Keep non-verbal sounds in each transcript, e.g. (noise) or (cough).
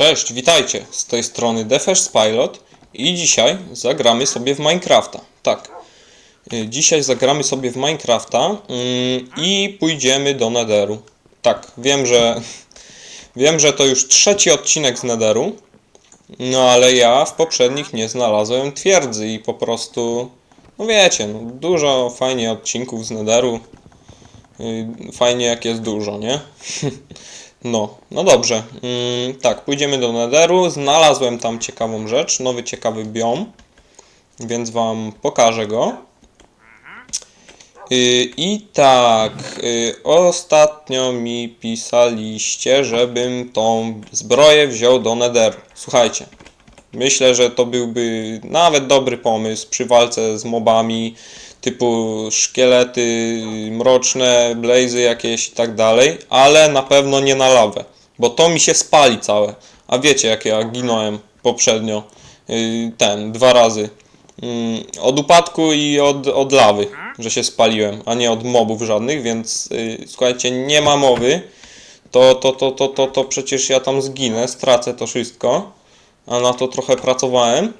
Cześć, witajcie. Z tej strony Defesh Pilot i dzisiaj zagramy sobie w Minecrafta. Tak. Y, Dzisiaj zagramy sobie w Minecrafta mm, i pójdziemy do Netheru. Tak, wiem, że (laughs) wiem, że to już trzeci odcinek z Netheru. No ale ja w poprzednich nie znalazłem twierdzy i po prostu no wiecie, no, dużo fajnie odcinków z Netheru. Y, Fajnie jak jest dużo, nie? (laughs) No, no dobrze. Mm, tak, pójdziemy do Netheru. Znalazłem tam ciekawą rzecz, nowy ciekawy biom, więc wam pokażę go. Y, I tak, y, ostatnio mi pisaliście, żebym tą zbroję wziął do Netheru. Słuchajcie, myślę, że to byłby nawet dobry pomysł przy walce z mobami typu szkielety mroczne, blazy jakieś i tak dalej, ale na pewno nie na lawę, bo to mi się spali całe. A wiecie jak ja ginąłem poprzednio, yy, ten, dwa razy. Mm, Od upadku i od, od lawy, że się spaliłem, a nie od mobów żadnych, więc yy, słuchajcie, nie ma mowy, to, to, to, to, to, to przecież ja tam zginę, stracę to wszystko, a na to trochę pracowałem.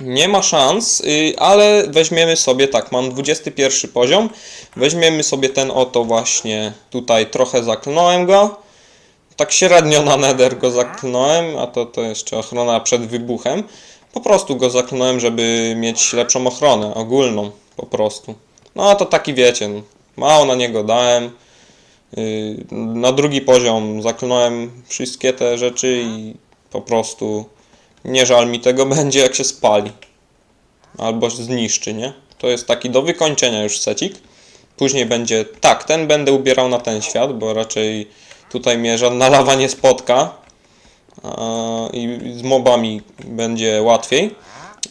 Nie ma szans, y, ale weźmiemy sobie, tak, mam 21 poziom, weźmiemy sobie ten oto właśnie, tutaj trochę zaklnąłem go, tak średnio na nether go zaklnąłem, a to, to jeszcze ochrona przed wybuchem, po prostu go zaklnąłem, żeby mieć lepszą ochronę, ogólną, po prostu. No a to taki wiecie, no, mało na niego dałem, y, na drugi poziom zaklnąłem wszystkie te rzeczy i po prostu nie żal mi tego (laughs) będzie, jak się spali. Albo zniszczy, nie? To jest taki do wykończenia już secik. Później będzie, tak, ten będę ubierał na ten świat, bo raczej tutaj mnie żadna (laughs) lawa nie spotka. I z mobami będzie łatwiej.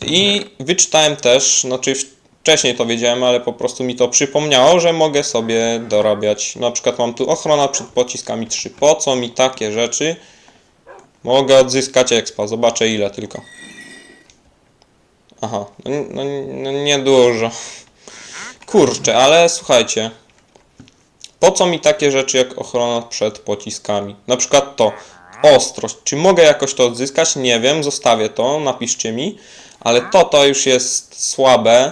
I wyczytałem też, znaczy wcześniej to wiedziałem, ale po prostu mi to przypomniało, że mogę sobie dorabiać. Na przykład mam tu ochrona przed pociskami 3. Po co mi takie rzeczy? Mogę odzyskać expa, zobaczę ile tylko. Aha, no, no, no niedużo. Kurczę, ale słuchajcie. Po co mi takie rzeczy jak ochrona przed pociskami? Na przykład to. Ostrość. Czy mogę jakoś to odzyskać? Nie wiem, zostawię to, napiszcie mi. Ale to, to już jest słabe.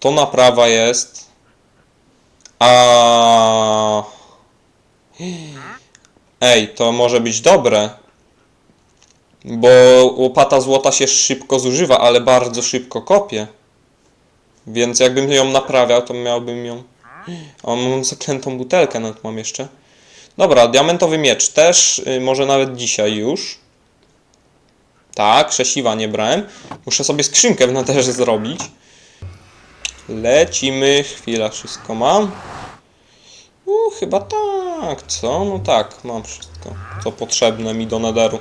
To naprawa jest. A... Ej, to może być dobre. Bo łopata złota się szybko zużywa, ale bardzo szybko kopie. Więc jakbym ją naprawiał, to miałbym ją. O, mam zaklętą butelkę, nawet mam jeszcze. Dobra, diamentowy miecz też, y, może nawet dzisiaj już. Tak, krzesiwa nie brałem. Muszę sobie skrzynkę w naderze zrobić. Lecimy, chwila, wszystko mam. U, chyba tak, co? No tak, mam wszystko, co potrzebne mi do nederu.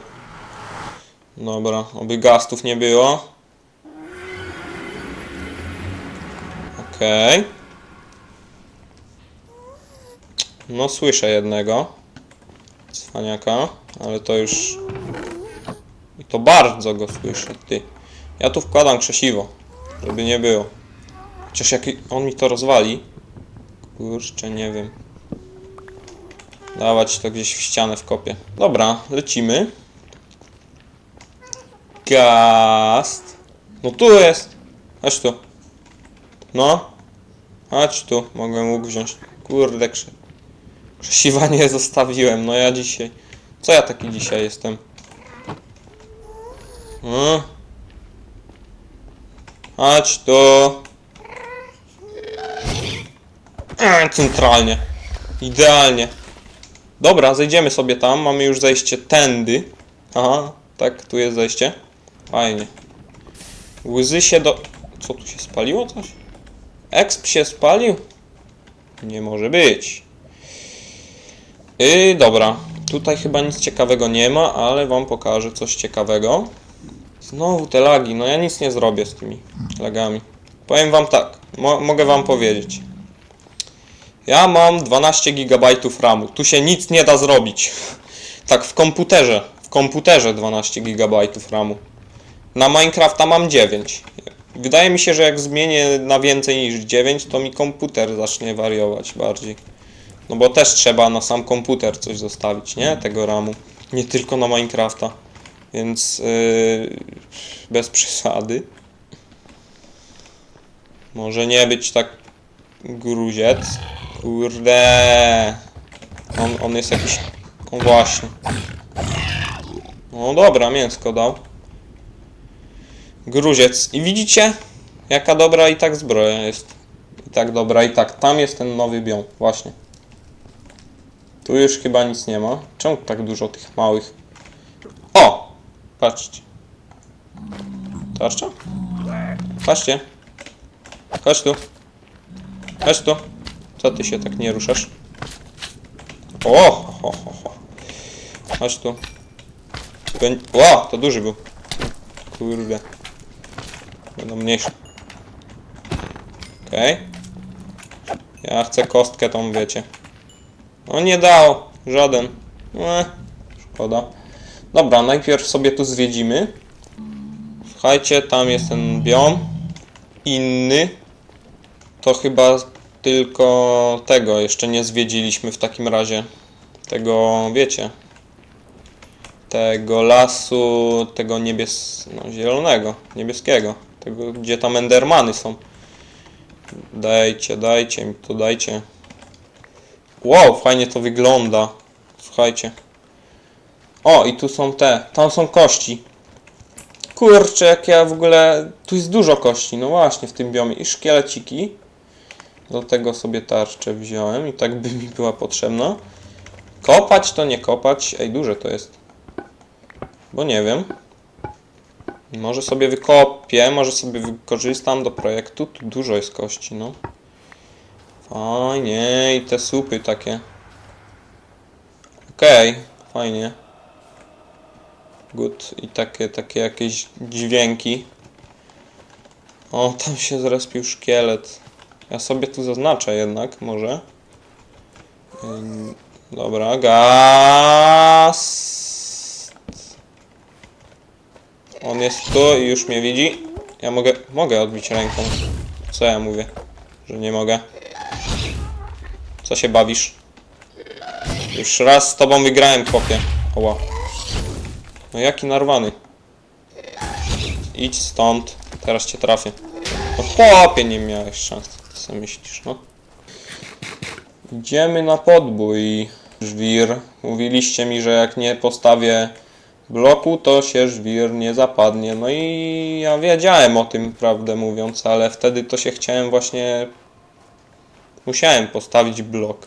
Dobra, oby gastów nie było. Okej. No słyszę jednego. Cwaniaka, ale to już... I to bardzo go słyszę, ty. Ja tu wkładam krzesiwo, żeby nie było. Chociaż jak on mi to rozwali... Kurczę, nie wiem. Dawać to gdzieś w ścianę w kopie. Dobra, lecimy. Gast. No tu jest. Chodź tu. No. Chodź tu. Mogę mógł wziąć. Kurde, krze... krzesiwa nie zostawiłem. No ja dzisiaj. Co ja taki dzisiaj jestem? No. Chodź tu. E, Centralnie. Idealnie. Dobra, zejdziemy sobie tam. Mamy już zejście tędy. Aha, tak, tu jest zejście. Fajnie. Łzy się do... Co tu się spaliło coś? Exp się spalił? Nie może być. Yy, dobra. Tutaj chyba nic ciekawego nie ma, ale wam pokażę coś ciekawego. Znowu te lagi. No ja nic nie zrobię z tymi lagami. Powiem wam tak. Mo mogę wam powiedzieć. Ja mam 12 GB RAMu. Tu się nic nie da zrobić. (laughs) Tak, w komputerze. W komputerze 12 GB RAMu. Na Minecrafta mam 9. Wydaje mi się, że jak zmienię na więcej niż 9, to mi komputer zacznie wariować bardziej. No bo też trzeba na sam komputer coś zostawić, nie? Tego RAMu. Nie tylko na Minecrafta. Więc yy, bez przesady. Może nie być tak gruziec. Kurde. On, on jest jakiś... O właśnie. No dobra, mięsko dał. Gruziec. I widzicie? Jaka dobra i tak zbroja jest. I tak dobra, i tak. Tam jest ten nowy biom. Właśnie. Tu już chyba nic nie ma. Czemu tak dużo tych małych? O! Patrzcie. Tarcza? Patrzcie. Chodź tu. Chodź tu. Co ty się tak nie ruszasz? O! Ho, ho, ho. Chodź tu. Ło! To duży był. Kurde. Będą mniejsze. Okej. Ja chcę kostkę tą, wiecie. No nie dał. Żaden. E, szkoda. Dobra, najpierw sobie tu zwiedzimy. Słuchajcie, tam jest ten biom. Inny. To chyba tylko tego jeszcze nie zwiedziliśmy w takim razie. Tego, wiecie. Tego lasu, tego niebies... no zielonego, niebieskiego. Tego, gdzie tam endermany są. Dajcie, dajcie mi to, dajcie. Wow, fajnie to wygląda. Słuchajcie. O, i tu są te. Tam są kości. Kurczę, jak ja w ogóle... Tu jest dużo kości, no właśnie, w tym biomie. I szkieleciki. Do tego sobie tarczę wziąłem i tak by mi była potrzebna. Kopać to nie kopać. Ej, duże to jest. Bo nie wiem. Może sobie wykopię, może sobie wykorzystam do projektu. Tu dużo jest kości, no. Fajnie, i te słupy takie. Okej, fajnie. Good. I takie, takie jakieś dźwięki. O, tam się zrespił szkielet. Ja sobie tu zaznaczę jednak, może. Dobra, gaz. On jest tu i już mnie widzi. Ja mogę, mogę odbić ręką. Co ja mówię? Że nie mogę. Co się bawisz? Już raz z tobą wygrałem, chłopie. Oła. No jaki narwany. Idź stąd. Teraz cię trafię. No chłopie, nie miałeś szans. Co sobie myślisz, no? Idziemy na podbój. Żwir. Mówiliście mi, że jak nie postawię bloku, to się żwir nie zapadnie. No i ja wiedziałem o tym, prawdę mówiąc, ale wtedy to się chciałem właśnie... Musiałem postawić blok.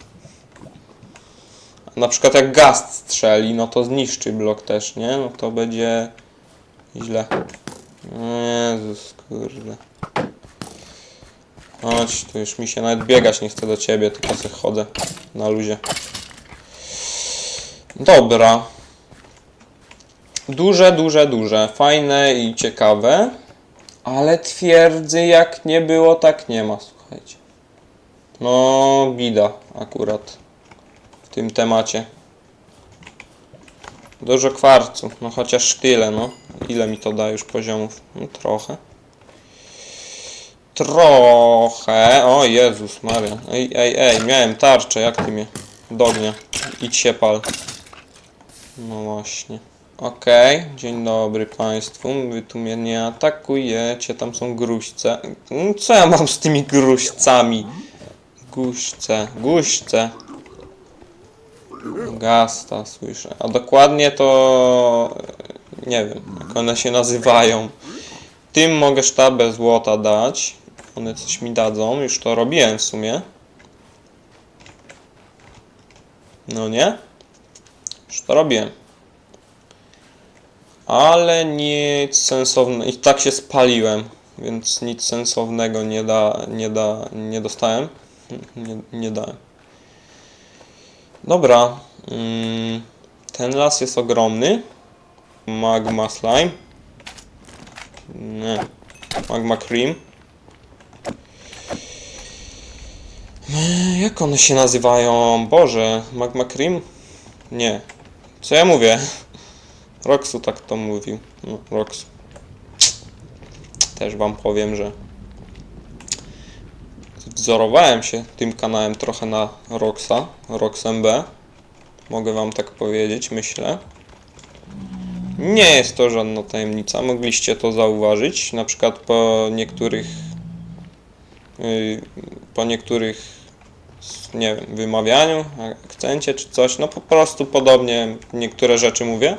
Na przykład jak gaz strzeli, no to zniszczy blok też, nie? No to będzie źle. Jezus, kurde. Chodź, tu już mi się nawet biegać nie chce do ciebie, tylko sobie chodzę na luzie. Dobra. Duże, duże, duże. Fajne i ciekawe. Ale twierdzy jak nie było, tak nie ma, słuchajcie. No, bida akurat w tym temacie. Dużo kwarcu, no chociaż tyle, no. Ile mi to da już poziomów? No trochę. Trochę. O Jezus Maria. Ej, ej, ej, miałem tarczę, jak ty mnie dognia. Idź się pal. No właśnie. Okej, dzień dobry Państwu. Wy tu mnie nie atakujecie, tam są gruźce. Mm, Co ja mam z tymi gruźcami? Guźce, guźce. Gasta, słyszę. A dokładnie to... e, Nie wiem, jak one się nazywają. Tym mogę sztabę złota dać. One coś mi dadzą, już to robiłem w sumie. No nie? Już to robiłem. Ale nic sensownego. I tak się spaliłem, więc nic sensownego nie da, nie da, nie dostałem. Nie, nie dałem. Dobra. Mm, ten las jest ogromny. Magma slime. Nie. Magma cream. Eee, Jak one się nazywają? Boże, Magma Cream? Nie. Co ja mówię? Roxu tak to mówił. No, Roxu. Też wam powiem, że wzorowałem się tym kanałem trochę na Roxa, RoxMB. Mogę wam tak powiedzieć, myślę. Nie jest to żadna tajemnica, mogliście to zauważyć, na przykład po niektórych yy, po niektórych nie wiem, wymawianiu, akcencie czy coś, no po prostu podobnie niektóre rzeczy mówię.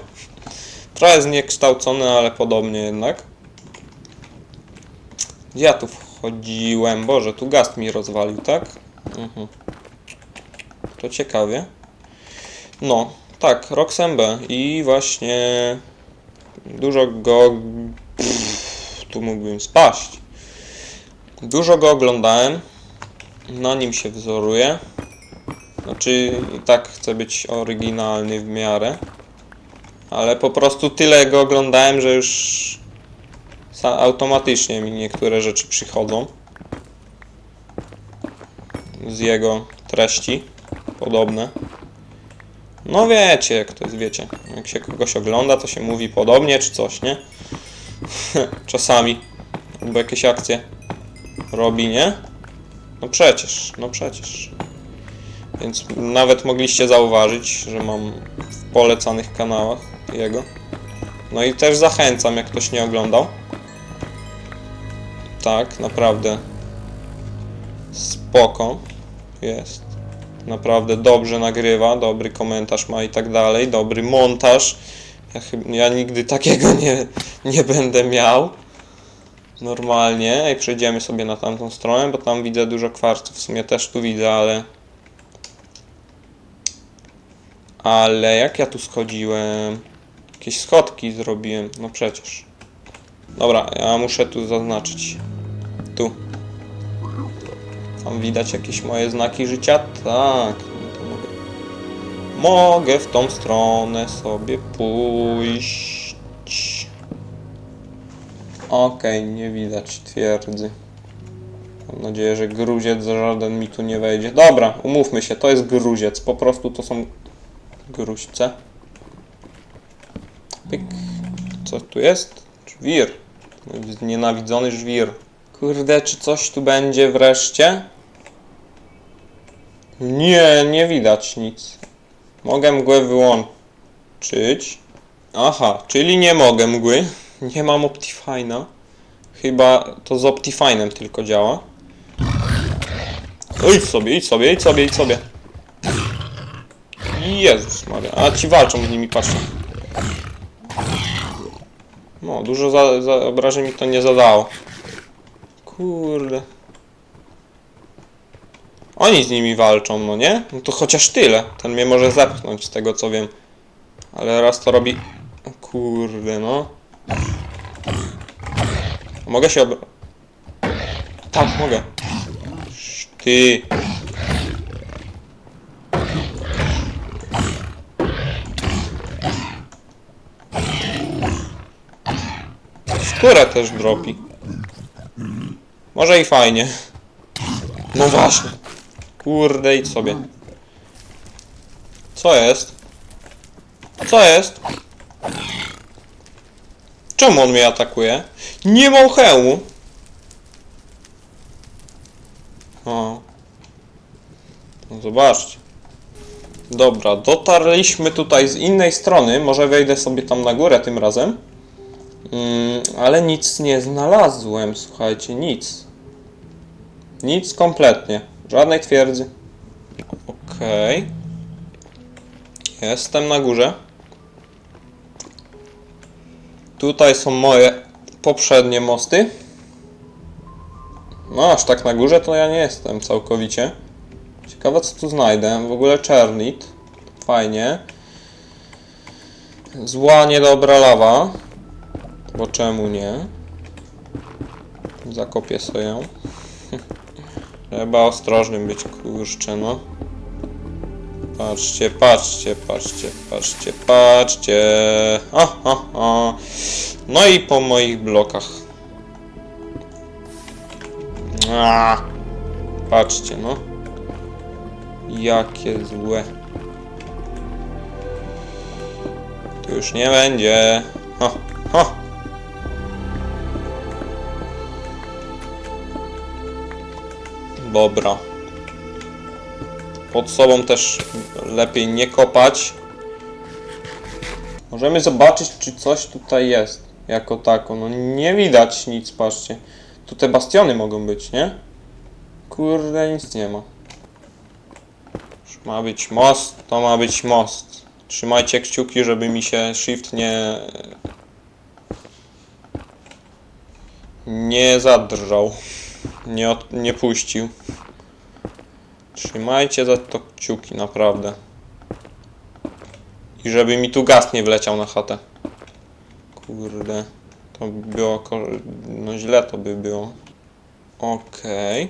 Trochę zniekształcone, ale podobnie jednak. Ja tu wchodziłem? Boże, tu gast mi rozwalił, tak? Mhm. To ciekawie. No, tak, Roxembe i właśnie dużo go... Pff, tu mógłbym spaść. Dużo go oglądałem, na nim się wzoruję. Znaczy, i tak chcę być oryginalny w miarę. Ale po prostu tyle go oglądałem, że już automatycznie mi niektóre rzeczy przychodzą. Z jego treści. Podobne. No wiecie, jak to jest, wiecie. Jak się kogoś ogląda, to się mówi podobnie czy coś, nie? (laughs) Czasami. Albo jakieś akcje robi, nie? No przecież, no przecież. Więc nawet mogliście zauważyć, że mam w polecanych kanałach jego. No i też zachęcam, jak ktoś nie oglądał. Tak, naprawdę. Spoko. Jest. Naprawdę dobrze nagrywa, dobry komentarz ma i tak dalej, dobry montaż. Ja, ja nigdy takiego (laughs) nie, nie będę miał. Normalnie. I przejdziemy sobie na tamtą stronę, bo tam widzę dużo kwarców. W sumie też tu widzę, ale... Ale jak ja tu schodziłem? Jakieś schodki zrobiłem. No przecież. Dobra, ja muszę tu zaznaczyć. Tu. Tam widać jakieś moje znaki życia? Tak. No mogę. W tą stronę sobie pójść. Okej, nie widać twierdzy. Mam nadzieję, że gruziec żaden mi tu nie wejdzie. Dobra, umówmy się, to jest gruziec. Po prostu to są gruźce. Pyk. Co tu jest? Żwir. Nienawidzony żwir. Kurde, czy coś tu będzie wreszcie? Nie, nie widać nic. Mogę mgłę wyłączyć. Aha, czyli nie mogę mgły. (laughs) Nie mam Optifine'a. Chyba to z Optifine'em tylko działa. O, idź sobie, idź sobie, idź sobie, idź sobie. Jezus Maria. A ci walczą z nimi, patrzcie. No, dużo za, za obrażeń mi to nie zadało. Kurde. Oni z nimi walczą, no nie? No to chociaż tyle. Ten mnie może zepchnąć z tego co wiem. Ale raz to robi... Kurde, no. Mogę się obra... Tak, mogę. Ty. Skórę też dropi. Może i fajnie. No właśnie. Kurde, idź sobie. Co jest? Co jest? Czemu on mnie atakuje? Nie mam hełmu. O. No zobaczcie. Dobra, dotarliśmy tutaj z innej strony. Może wejdę sobie tam na górę tym razem. Mm, ale nic nie znalazłem, słuchajcie, nic. Nic kompletnie. Żadnej twierdzy. Okej. Jestem na górze. Tutaj są moje poprzednie mosty. No, aż tak na górze to ja nie jestem całkowicie. Ciekawe co tu znajdę. W ogóle czernit. Fajnie. Zła, niedobra lawa. Bo czemu nie? Zakopię sobie ją. (laughs) Trzeba ostrożnym być, kurczę, no. Patrzcie, patrzcie, patrzcie, patrzcie, patrzcie. Ha, ha, ha. No i po moich blokach. A, patrzcie, no. Jakie złe. Tu już nie będzie. Ha, ha. Dobra. Pod sobą też lepiej nie kopać. Możemy zobaczyć, czy coś tutaj jest. Jako tako. No nie widać nic, patrzcie. Tu te bastiony mogą być, nie? Kurde, nic nie ma. Ma być most, to ma być most. Trzymajcie kciuki, żeby mi się shift nie... Nie zadrżał. Nie, od, nie puścił. Trzymajcie za to kciuki, naprawdę. I żeby mi tu gaz nie wleciał na chatę. Kurde. To by było... No źle to by było. Okej.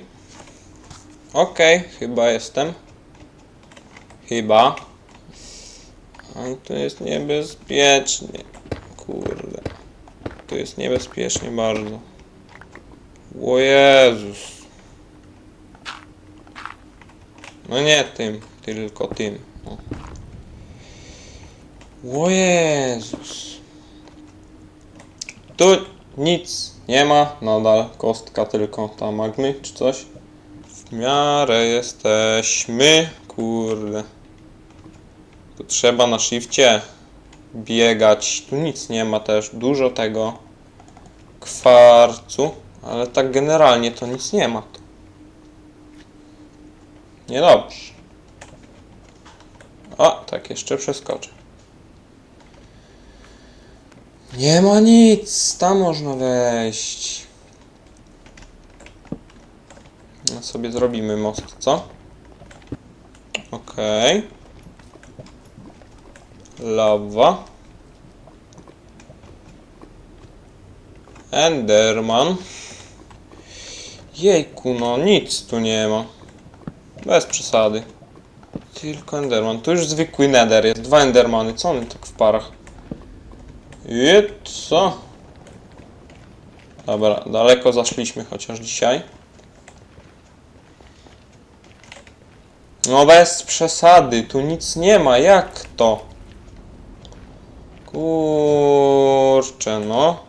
Okej, chyba jestem. Chyba. Ale tu jest niebezpiecznie. Kurde. Tu jest niebezpiecznie bardzo. O Jezus. No nie tym, tylko tym. O. O Jezus. Tu nic nie ma, nadal kostka tylko ta magmy czy coś. W miarę jesteśmy, kurde. Tu trzeba na shifcie biegać. Tu nic nie ma też, dużo tego kwarcu, ale tak generalnie to nic nie ma. Niedobrze. O, tak jeszcze przeskoczę. Nie ma nic, tam można wejść. No sobie zrobimy most, co? Okej. Lawa. Enderman. Jejku, no nic tu nie ma. Bez przesady. Tylko Enderman. Tu już zwykły Nether jest. Dwa Endermany. Co one tak w parach? I co? Dobra, daleko zaszliśmy chociaż dzisiaj. No bez przesady, tu nic nie ma, jak to? Kurczę, no.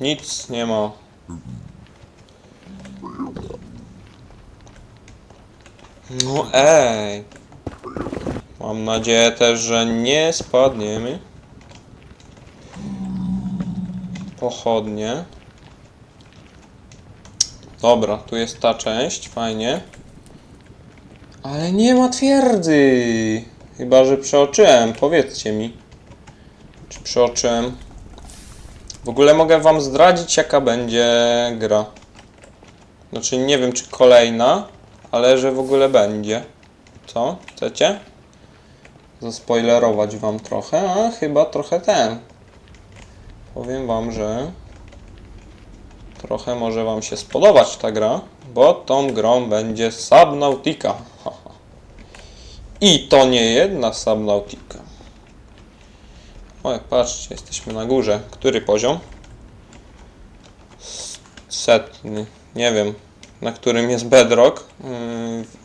Nic nie ma. No ej. Mam nadzieję też, że nie spadniemy. Pochodnie. Dobra, tu jest ta część, fajnie. Ale nie ma twierdzy. Chyba, że przeoczyłem. Powiedzcie mi. Czy przeoczyłem? W ogóle mogę wam zdradzić, jaka będzie gra. Znaczy, nie wiem, czy kolejna, ale że w ogóle będzie. Co? Chcecie? Zaspoilerować wam trochę, a chyba trochę ten. Powiem wam, że trochę może wam się spodobać ta gra, bo tą grą będzie Subnautica. I to nie jedna Subnautica. O, patrzcie, jesteśmy na górze. Który poziom? Setny. Nie wiem, na którym jest bedrock yy,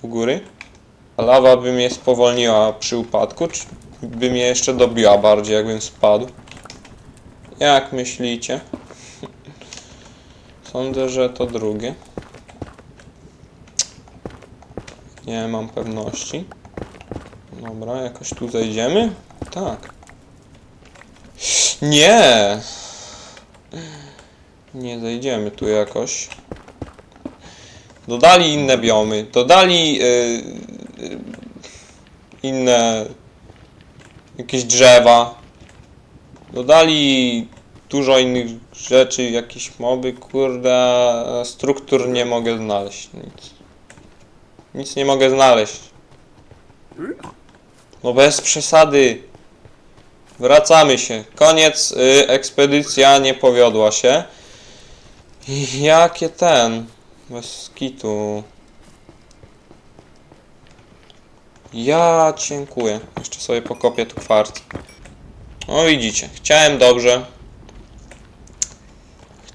u góry. A lawa by mnie spowolniła przy upadku, czy by mnie jeszcze dobiła bardziej, jakbym spadł? Jak myślicie? (laughs) Sądzę, że to drugie. Nie mam pewności. Dobra, jakoś tu zejdziemy? Tak. Nie! Nie zejdziemy tu jakoś. Dodali inne biomy, dodali yy, inne jakieś drzewa. Dodali dużo innych rzeczy, jakieś moby, kurde, struktur nie mogę znaleźć, nic. Nic nie mogę znaleźć. No bez przesady. Wracamy się. Koniec, y, ekspedycja nie powiodła się. Jakie ten? Bez kitu. Ja dziękuję. Jeszcze sobie pokopię tu kwarc. No widzicie, chciałem dobrze.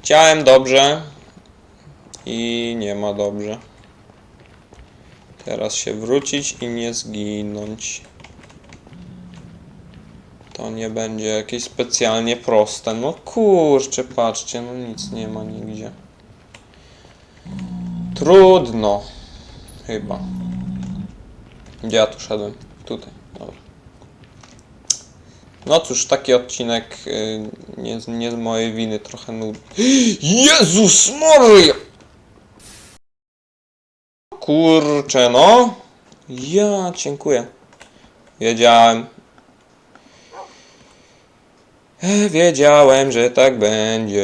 Chciałem dobrze. I nie ma dobrze. Teraz się wrócić i nie zginąć. To nie będzie jakieś specjalnie proste. No kurczę, patrzcie, no nic nie ma nigdzie. Trudno. Chyba. Gdzie ja tu szedłem? Tutaj. Dobra. No cóż, taki odcinek y, nie, z- nie z mojej winy, trochę nudny. (gasps) Jezus Maria! Kurczę, no. Ja, dziękuję. Wiedziałem. Wiedziałem, że tak będzie.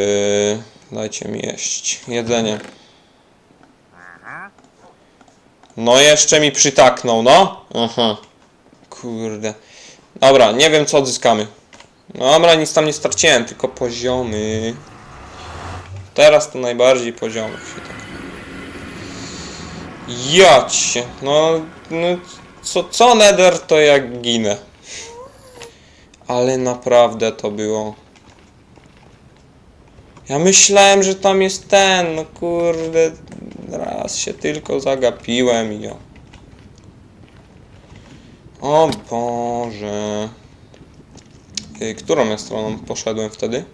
Dajcie mi jeść. Jedzenie. No jeszcze mi przytaknął, no. Aha. Kurde. Dobra, nie wiem co odzyskamy. Dobra, nic tam nie straciłem, tylko poziomy. Teraz to najbardziej poziomów się tak. Się. No, no co, co nether to jak ginę. Ale naprawdę to było. Ja myślałem, że tam jest ten, no kurde. Raz się tylko zagapiłem i o. O Boże. Ej, Którą ja stroną poszedłem wtedy?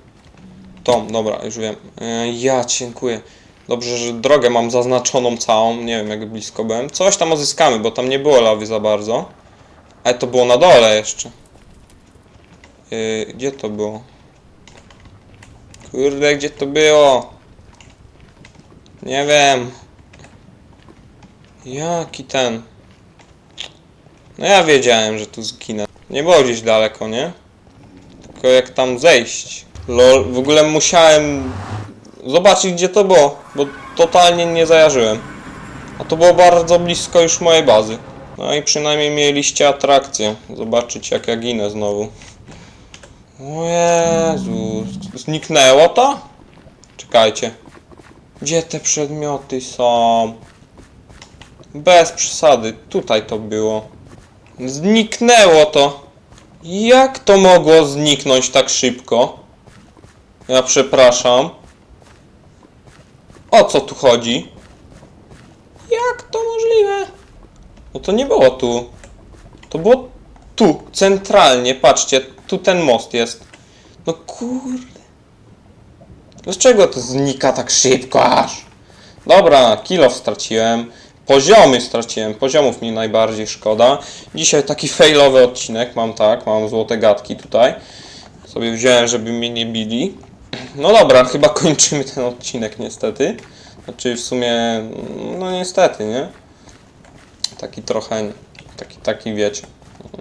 Tą, dobra, już wiem. E, Ja dziękuję. Dobrze, że drogę mam zaznaczoną całą. Nie wiem, jak blisko byłem. Coś tam odzyskamy, bo tam nie było lawy za bardzo. Ale to było na dole jeszcze. E, Gdzie to było? Kurde, gdzie to było? Nie wiem. Jaki ten? No ja wiedziałem, że tu zginę. Nie było gdzieś daleko, nie? Tylko jak tam zejść. Lol, w ogóle musiałem zobaczyć gdzie to było, bo totalnie nie zajarzyłem. A to było bardzo blisko już mojej bazy. No i przynajmniej mieliście atrakcję. Zobaczyć jak ja ginę znowu. O Jezu, zniknęło to? Czekajcie. Gdzie te przedmioty są? Bez przesady, tutaj to było. Zniknęło to. Jak to mogło zniknąć tak szybko? Ja przepraszam. O co tu chodzi? Jak to możliwe? No to nie było tu. To było tu, centralnie. Patrzcie, tu ten most jest. No kurde. Dlaczego to znika tak szybko aż? Dobra, kilo straciłem. Poziomy straciłem. Poziomów mi najbardziej szkoda. Dzisiaj taki failowy odcinek. Mam tak, mam złote gadki tutaj. Sobie wziąłem, żeby mnie nie bili. No dobra, chyba (laughs) kończymy ten odcinek niestety. Znaczy w sumie, no niestety, nie? Taki trochę, taki, taki wiecie.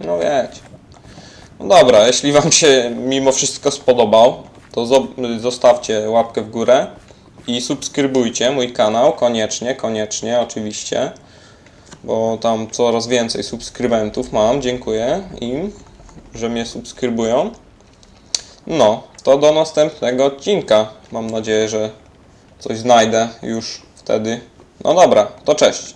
No wiecie. No dobra, jeśli wam się mimo wszystko spodobał, to zo- zostawcie łapkę w górę i subskrybujcie mój kanał, koniecznie, koniecznie, oczywiście, bo tam coraz więcej subskrybentów mam, dziękuję im, że mnie subskrybują. No, to do następnego odcinka. Mam nadzieję, że coś znajdę już wtedy. No dobra, to cześć.